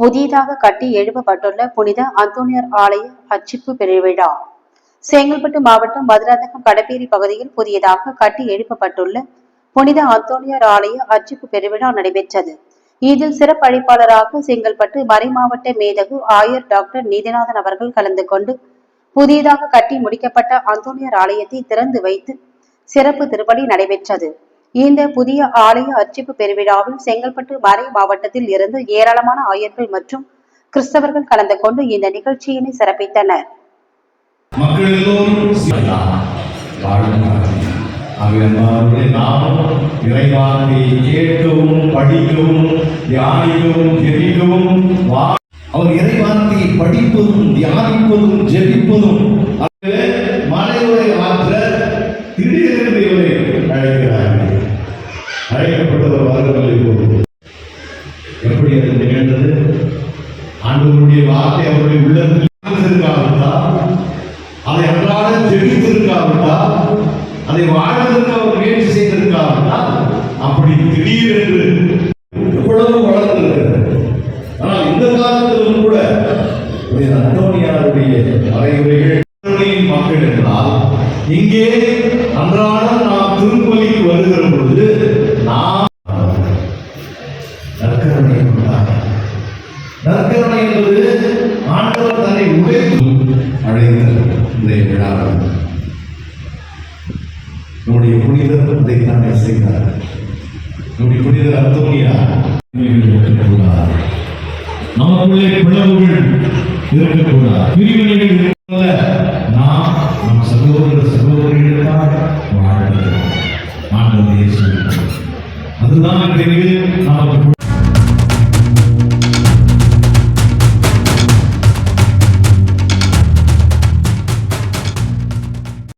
புதிதாக கட்டி எழுப்பப்பட்டுள்ள புனித அந்தோனியர் ஆலய அச்சிப்பு பெருவிழா செங்கல்பட்டு மாவட்டம் மதுராந்தகம் கடப்பேரி பகுதியில் புதியதாக கட்டி எழுப்பப்பட்டுள்ள புனித அந்தோனியர் ஆலய அச்சிப்பு பெருவிழா நடைபெற்றது. இதில் சிறப்பழிப்பாளராக செங்கல்பட்டு மறைமாவட்ட மேதகு ஆயர் டாக்டர் நீதிநாதன் அவர்கள் கலந்து கொண்டு புதியதாக கட்டி முடிக்கப்பட்ட அந்தோனியர் ஆலயத்தை திறந்து வைத்து சிறப்பு திருப்பலி நடைபெற்றது. இந்த புதிய ஆலய அர்ச்சிப்பு பெருவிழாவில் செங்கல்பட்டு மறை மாவட்டத்தில் இருந்து ஏராளமான ஆயர்கள் மற்றும் கிறிஸ்தவர்கள் கலந்து கொண்டு இந்த நிகழ்ச்சியினை சிறப்பித்தனர். அவர் இறைவார்த்தையை படிப்பதும் தியானிப்பதும் ஜெபிப்பதும் எப்படி அது நிகழ்ந்தது ஆண்டவருடைய வார்த்தை அவருடைய உள்ளத்தில் இருக்காவிட்டால் அதை அன்றாட தெரிவித்திருக்காவிட்டால் அதை வாழ்வதற்கு அவர் முயற்சி செய்திருக்காவிட்டால் அப்படி திடீரென்று எவ்வளவு வளர்ந்திருக்கிறது. ஆனால் இந்த காலத்திலும் கூட அந்தோனியாருடைய அறையுறைகள் மக்கள் என்றால் இங்கே அன்றாடம் நாம் திரும்ப நற்கருணை கொண்டார் நற்கருணை என்பது ஆண்டவர் தன்னை உழைத்து அழைத்த இன்றைய விழா நம்முடைய புனிதர் அதைத்தானே செய்தார் நம்முடைய புனிதர் அத்தோனியா இருக்கக்கூடாது. நமக்குள்ளே பிளவுகள் இருக்கக்கூடாது. பிரிவினைகள் இருக்கக்கூடாது. நாம் நம் சகோதர சகோதரிகளுக்காக வாழ்கிறோம் ஆண்டவர் அதுதான் இன்றைக்கு நமக்கு